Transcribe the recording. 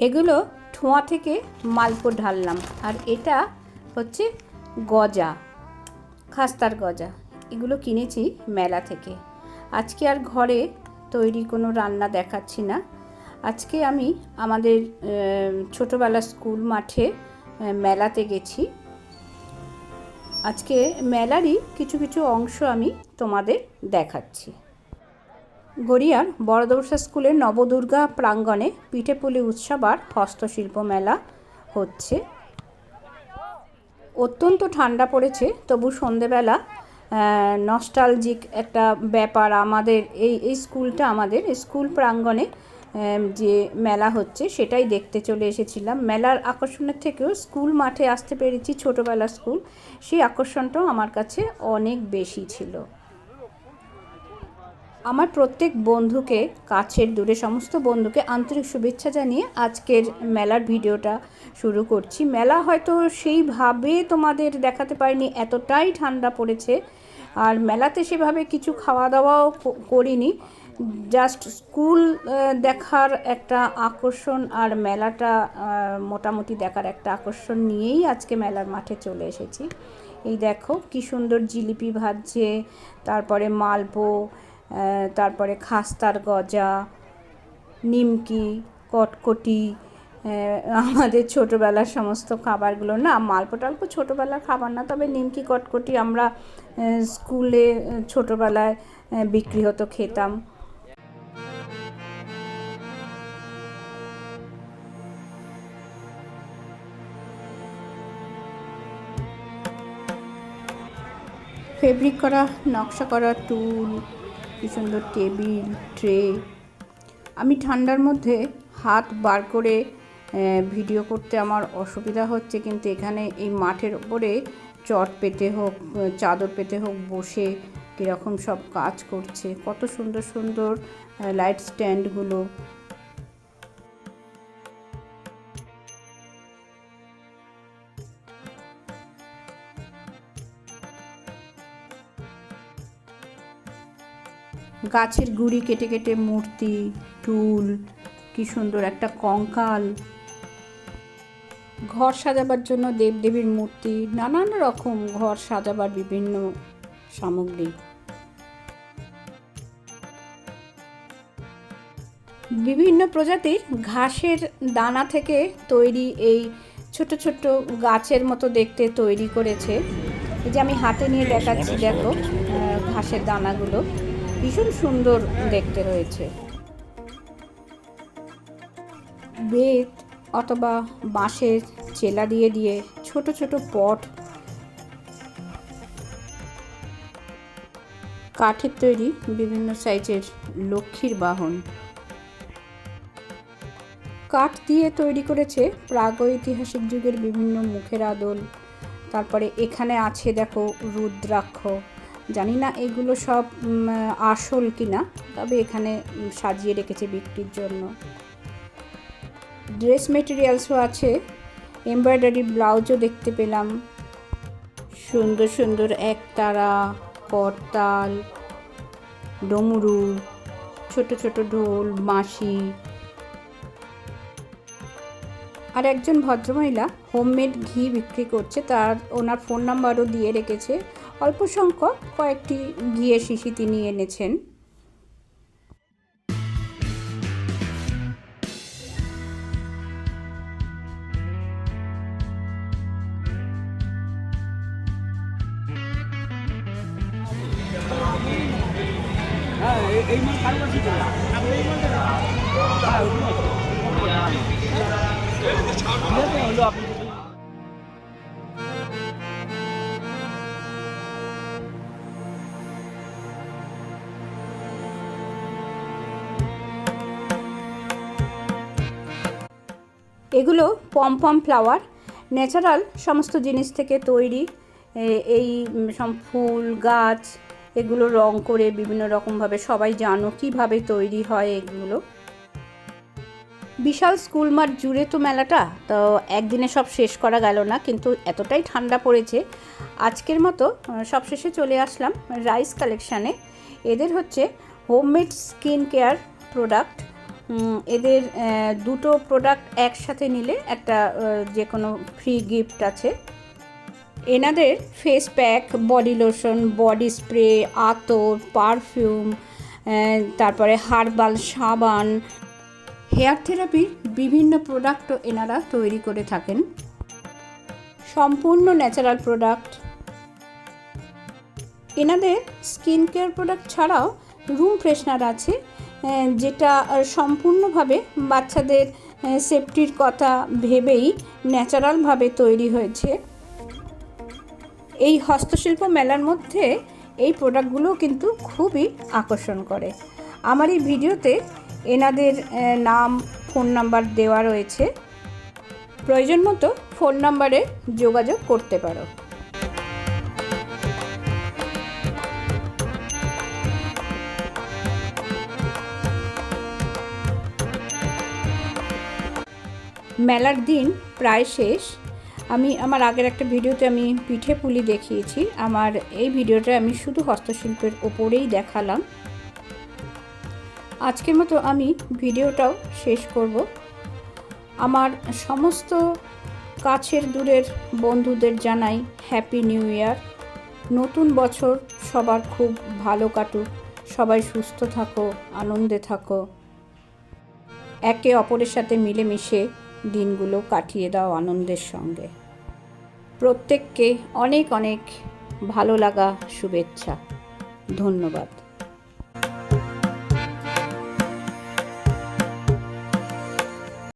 এগুলো ঠোঁয়া থেকে মালপো ঢাললাম। আর এটা হচ্ছে গজা, খাস্তার গজা। এগুলো কিনেছি মেলা থেকে। আজকে আর ঘরে তৈরি কোনো রান্না দেখাচ্ছি না। আজকে আমি আমাদের ছোটোবেলা স্কুল মাঠে মেলাতে গেছি। আজকে মেলারই কিছু কিছু অংশ আমি তোমাদের দেখাচ্ছি। গড়িয়ার বড়দবসা স্কুলের নবদুর্গা প্রাঙ্গণে পিঠেপুলি উৎসব আর হস্তশিল্প মেলা হচ্ছে। অত্যন্ত ঠান্ডা পড়েছে, তবু সন্ধেবেলা নস্টালজিক একটা ব্যাপার আমাদের এই এই স্কুলটা আমাদের স্কুল প্রাঙ্গণে যে মেলা হচ্ছে সেটাই দেখতে চলে এসেছিলাম। মেলার আকর্ষণের থেকেও স্কুল মাঠে আসতে পেরেছি ছোটোবেলা স্কুল। সেই আকর্ষণটাও আমার কাছে অনেক বেশি ছিল। আমার প্রত্যেক বন্ধুকে, কাছের দূরে সমস্ত বন্ধুকে আন্তরিক শুভেচ্ছা জানিয়ে আজকের মেলার ভিডিওটা শুরু করছি। মেলা হয়তো সেইভাবে তোমাদের দেখাতে পারিনি, এতটাই ঠান্ডা পড়েছে। আর মেলাতে সেভাবে কিছু খাওয়া দাওয়াও করিনি। জাস্ট স্কুল দেখার একটা আকর্ষণ আর মেলাটা মোটামুটি দেখার একটা আকর্ষণ নিয়েই আজকে মেলার মাঠে চলে এসেছি। এই দেখো, কি সুন্দর জিলিপি ভাজছে, তারপরে মালপো তারপরে খাস্তার গজা, নিমকি, কটকটি আমাদের ছোটোবেলার সমস্ত খাবারগুলো। না মালপো টালপো ছোটোবেলার খাবার না, তবে নিমকি, কটকটি আমরা স্কুলে ছোটোবেলায় বিক্রি হতো, খেতাম। ফেব্রিক করা, নকশা করা টুল কি সুন্দর টেবিল, ট্রে। আমি ঠান্ডার মধ্যে হাত বার করে ভিডিও করতে আমার অসুবিধা হচ্ছে, কিন্তু এখানে এই মাঠের ওপরে চট পেতে হোক চাদর পেতে হোক, বসে কীরকম সব কাজ করছে। কত সুন্দর সুন্দর লাইট স্ট্যান্ডগুলো গাছের গুড়ি কেটে কেটে মূর্তি, টুল, কি সুন্দর একটা কঙ্কাল। ঘর সাজাবার জন্য দেবদেবীর মূর্তি, নানান রকম ঘর সাজাবার বিভিন্ন সামগ্রী। বিভিন্ন প্রজাতির ঘাসের দানা থেকে তৈরি এই ছোট ছোট গাছের মতো দেখতে তৈরি করেছে। এই যে আমি হাতে নিয়ে দেখাচ্ছি, দেখো ঘাসের দানাগুলো। ভীষণ সুন্দর দেখতে হয়েছে। বেত অথবা বাঁশের চেলা দিয়ে দিয়ে ছোট ছোট পট কাঠের তৈরি বিভিন্ন সাইজের লক্ষ্মীর বাহন। কাঠ দিয়ে তৈরি করেছে প্রাগৈতিহাসিক যুগের বিভিন্ন মুখের আদল। তারপরে এখানে আছে দেখো রুদ্রাক্ষ। জানি না এগুলো সব আসল কিনা, তবে এখানে সাজিয়ে রেখেছে বিক্রির জন্য। ড্রেস মেটেরিয়ালসও আছে, এমব্রয়ডারি ব্লাউজও দেখতে পেলাম। সুন্দর সুন্দর একতারা করতাল ডমরু, ছোট ছোট ঢোল, বাঁশি। আর একজন ভদ্রমহিলা হোমমেড ঘি বিক্রি করছে, তার, ওনার ফোন নাম্বারও দিয়ে রেখেছে। অল্প সংখ্যক কয়েকটি ঘিয়ের শিশি তিনি এনেছেন। হ্যাঁ এগুলো পমপম ফ্লাওয়ার, ন্যাচারাল সমস্ত জিনিস থেকে তৈরি এই সব ফুল, গাছ, এগুলো রং করে বিভিন্ন রকমভাবে সবাই জানো কীভাবে তৈরি হয় এগুলো। বিশাল স্কুল মাঠ জুড়ে তো মেলাটা, তো একদিনে সব শেষ করা গেল না, কিন্তু এতটাই ঠান্ডা পড়েছে। আজকের মতো সবশেষে চলে আসলাম রাইস কালেকশানে। এদের হচ্ছে হোমমেড স্কিন কেয়ার প্রোডাক্ট। এদের দুটো প্রোডাক্ট একসাথে নিলে একটা যে কোনো ফ্রি গিফট আছে। এনাদের face pack body lotion body spray আতর পারফিউম তারপরে হার্বাল সাবান। হেয়ার থেরাপির বিভিন্ন প্রোডাক্টও এনারা তৈরি করে থাকেন। সম্পূর্ণ ন্যাচারাল প্রোডাক্ট এনাদের স্কিন কেয়ার প্রোডাক্ট ছাড়াও রুম ফ্রেশনার আছে। যেটা সম্পূর্ণভাবে বাচ্চাদের সেফটির কথা ভেবেই ন্যাচারালভাবে তৈরি হয়েছে। এই হস্তশিল্প মেলার মধ্যে এই প্রোডাক্টগুলো কিন্তু খুবই আকর্ষণ করে। আমার এই ভিডিওতে এনাদের নাম ফোন নাম্বার দেওয়া রয়েছে। প্রয়োজন মতো ফোন নাম্বারে যোগাযোগ করতে পারো। মেলার দিন প্রায় শেষ। আমি, আমার আগের একটা ভিডিওতে আমি পিঠে পুলি দেখিয়েছি। আমার এই ভিডিওটা আমি শুধু হস্তশিল্পের ওপরেই দেখালাম। আজকের মতো আমি ভিডিওটাও শেষ করব। আমার সমস্ত কাছের দূরের বন্ধুদের জানাই হ্যাপি নিউ ইয়ার নতুন বছর সবার খুব ভালো কাটুক। সবাই সুস্থ থাকো, আনন্দে থাকো। একে অপরের সাথে মিলেমিশে দিনগুলো কাটিয়ে দাও আনন্দের সঙ্গে। প্রত্যেককে অনেক অনেক ভালো লাগা শুভেচ্ছা। ধন্যবাদ।